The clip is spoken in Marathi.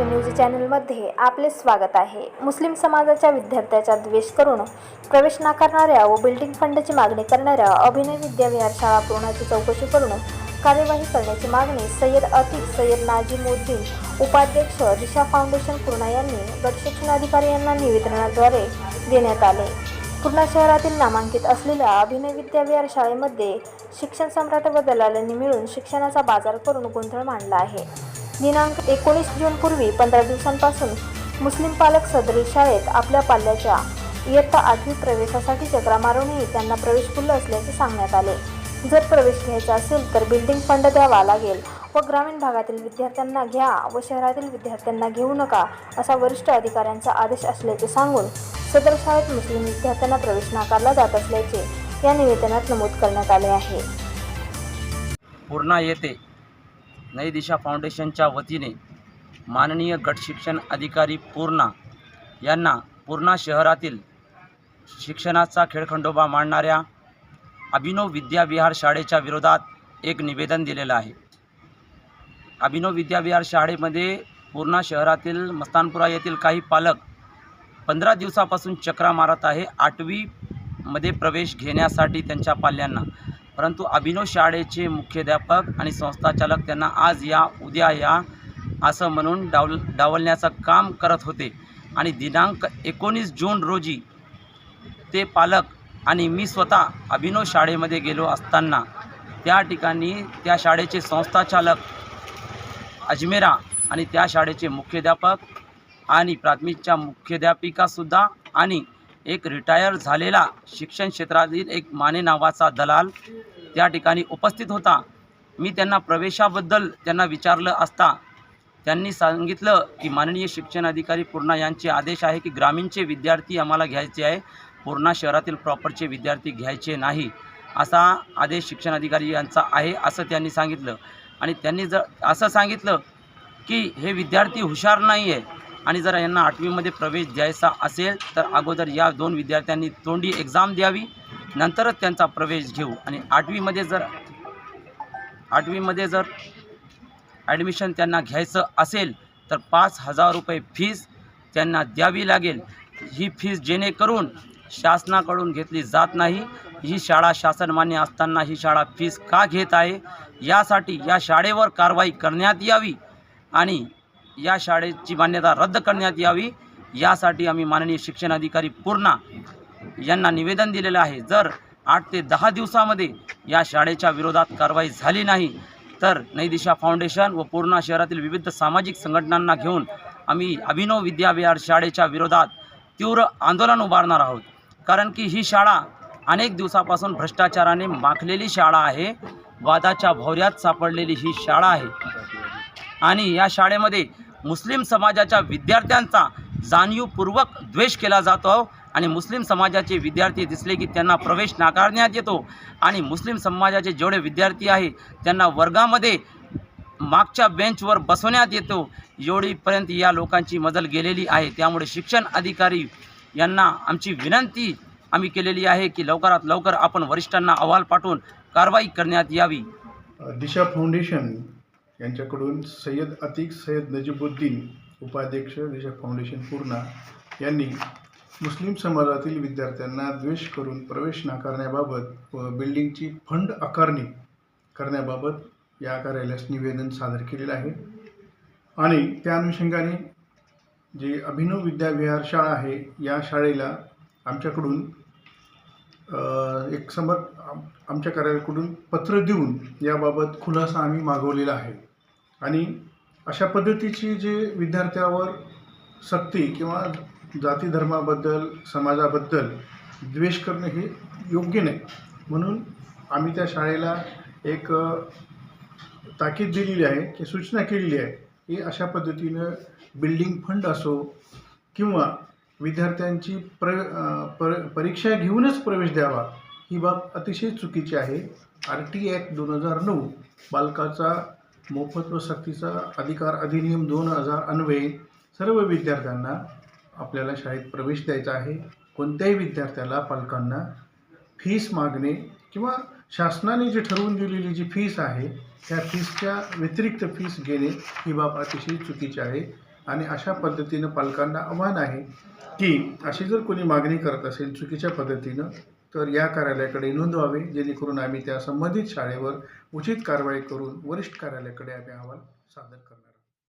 महाराष्ट्र न्यूज चॅनलमध्ये आपले स्वागत आहे. मुस्लिम समाजाच्या विद्यार्थ्याचा द्वेष करून प्रवेश नाकारणाऱ्या व बिल्डिंग फंडची मागणी करणाऱ्या अभिनय विद्याविहार शाळा पूर्णाची चौकशी करून कार्यवाही करण्याची मागणी सय्यद अतिक सय्यद नाजिमुद्दीन उपाध्यक्ष दिशा फाउंडेशन पूर्णा यांनी गटशिक्षण अधिकारी यांना निवेदनाद्वारे देण्यात आले. पूर्णा शहरातील नामांकित असलेल्या अभिनय विद्याविहार शाळेमध्ये शिक्षण सम्राट व दलालांनी मिळून शिक्षणाचा बाजार करून गोंधळ मांडला आहे. दिनांक एकोणीस जूनपूर्वी पंधरा दिवसांपासून मुस्लिम पालक सदरी शाळेत आपल्या पाल्याच्या इयत्ता आठवी प्रवेशासाठी चक्रा मारूनही त्यांना प्रवेश खुल्लं असल्याचे सांगण्यात आले. जर प्रवेश घ्यायचा असेल तर बिल्डिंग फंड द्यावा लागेल व ग्रामीण भागातील विद्यार्थ्यांना घ्या व शहरातील विद्यार्थ्यांना घेऊ नका असा वरिष्ठ अधिकाऱ्यांचा आदेश असल्याचे सांगून सदर शाळेत मुस्लिम विद्यार्थ्यांना प्रवेश नाकारला जात असल्याचे या निवेदनात नमूद करण्यात आले आहे. पूर्णा येथे नई दिशा फाउंडेशनच्या वतीने माननीय गटशिक्षण अधिकारी पूर्णा यांना पूर्णा शहरातील शिक्षणाचा खेळखंडोबा मांडणाऱ्या अभिनव विद्याविहार शाळेच्या विरोधात एक निवेदन दिलेलं आहे. अभिनव विद्याविहार शाळेमध्ये पूर्णा शहरातील मस्तानपुरा येथील काही पालक पंधरा दिवसापासून चक्रा मारत आहे. आठवीमध्ये प्रवेश घेण्यासाठी त्यांच्या पाल्यांना परंतु अभिनव शाळेचे मुख्याध्यापक आणि संस्थाचालक त्यांना आज या उद्या या असं म्हणून डावल डावलण्याचं काम करत होते. आणि दिनांक एकोणीस जून रोजी ते पालक आणि मी स्वतः अभिनव शाळेमध्ये गेलो असताना त्या ठिकाणी त्या शाळेचे संस्थाचालक अजमेरा आणि त्या शाळेचे मुख्याध्यापक आणि प्राथमिकच्या मुख्याध्यापिकासुद्धा आणि एक रिटायर झालेला शिक्षण क्षेत्रातील एक माने नावाचा दलाल त्या ठिकाणी उपस्थित होता. मी त्यांना प्रवेशाबद्दल त्यांना विचारलं असता त्यांनी सांगितलं की माननीय शिक्षण अधिकारी पूर्णा यांचे आदेश आहे की ग्रामीणचे विद्यार्थी आम्हाला घ्यायचे आहे. पूर्णा शहरातील प्रॉपरचे विद्यार्थी घ्यायचे नाही. असा आदेश शिक्षण अधिकारी यांचा आहे असं त्यांनी सांगितलं. आणि त्यांनी जर असं सांगितलं की हे विद्यार्थी हुशार नाही आहे आणि जर यांना आठवीमध्ये प्रवेश द्यायचा असेल तर अगोदर या दोन विद्यार्थ्यांनी तोंडी एक्झाम द्यावी नंतरच त्यांचा प्रवेश घेऊ. आणि आठवीमध्ये जर आठवीमध्ये जर ॲडमिशन त्यांना घ्यायचं असेल तर पाच हजार रुपये फीस त्यांना द्यावी लागेल. ही फीस जेणेकरून शासनाकडून घेतली जात नाही. ही शाळा शासनमान्य असताना ही शाळा फीस का घेत आहे? यासाठी या शाळेवर कारवाई करण्यात यावी आणि या शाळेची मान्यता रद्द करण्यात यावी. यासाठी आम्ही माननीय शिक्षण अधिकारी पूर्णा यांना निवेदन दिलेलं आहे. जर आठ ते दहा दिवसामध्ये या शाळेच्या विरोधात कारवाई झाली नाही तर नैदिशा फाउंडेशन व पूर्णा शहरातील विविध सामाजिक संघटनांना घेऊन आम्ही अभिनव विद्याविहार शाळेच्या विरोधात तीव्र आंदोलन उभारणार आहोत. कारण की ही शाळा अनेक दिवसापासून भ्रष्टाचाराने माखलेली शाळा आहे. वादाच्या भौऱ्यात सापडलेली ही शाळा आहे. आणि या शाळेमध्ये मुस्लिम समाजाच्या विद्यार्थ्यांचा जाणीवपूर्वक द्वेष केला जातो आणि मुस्लिम समाजाचे विद्यार्थी दिसले की त्यांना प्रवेश नाकारण्यात येतो आणि मुस्लिम समाजाचे जेवढे विद्यार्थी आहे त्यांना वर्गामध्ये मागच्या बेंचवर बसवण्यात येतो. एवढीपर्यंत या लोकांची मजल गेलेली आहे. त्यामुळे शिक्षण अधिकारी यांना आमची विनंती आम्ही केलेली आहे की लवकरात लवकर आपण वरिष्ठांना अहवाल पाठवून कारवाई करण्यात यावी. दिशा फाउंडेशन यांच्याकडून सय्यद अतिक सय्यद नजीबुद्दीन उपाध्यक्ष दिशा फाउंडेशन पूर्णा यांनी मुस्लिम समाजातील विद्यार्थ्यांना द्वेष करून प्रवेश नाकारण्याबाबत व बिल्डिंगची फंड आकारणी करण्याबाबत या कार्यालयास निवेदन सादर केलेलं आहे. आणि त्या अनुषंगाने जे अभिनव विद्याविहार शाळा आहे या शाळेला आमच्याकडून एक समर आम- आमच्या कार्यालयाकडून पत्र देऊन याबाबत खुलासा आम्ही मागवलेला आहे. आणि अशा पद्धतीची जे विद्यार्थ्यावर सक्ती किंवा जाती धर्माबद्दल समाजाबद्दल द्वेष करणं हे योग्य नाही. म्हणून आम्ही त्या शाळेला एक ताकीद दिलेली आहे की सूचना केलेली आहे की अशा पद्धतीनं बिल्डिंग फंड असो किंवा विद्यार्थ्यांची प्र पर परीक्षा घेऊनच प्रवेश द्यावा ही बाब अतिशय चुकीची आहे. आर टी ॲक्ट दोन हजार नऊ बालकाचा मोफत व सक्तीचा अधिकार अधिनियम दोन हजार अन्वये सर्व विद्यार्थ्यांना आपल्याला शाळेत प्रवेश द्यायचा आहे. कोणत्याही विद्यार्थ्याला पालकांना फीस मागणे किंवा शासनाने जी ठरवून दिलेली जी फीस आहे त्या फीसच्या व्यतिरिक्त फीस घेणे ही बाब अतिशय चुकीची आहे. आणि अशा पद्धतीनं पालकांना आव्हान आहे की अशी जर कोणी मागणी करत असेल चुकीच्या पद्धतीनं तर या कार्यालयाकडे नोंदवावे जेणेकरून आम्ही त्या संबंधित शाळेवर उचित कारवाई करून वरिष्ठ कार्यालयाकडे आम्ही अहवाल सादर करणार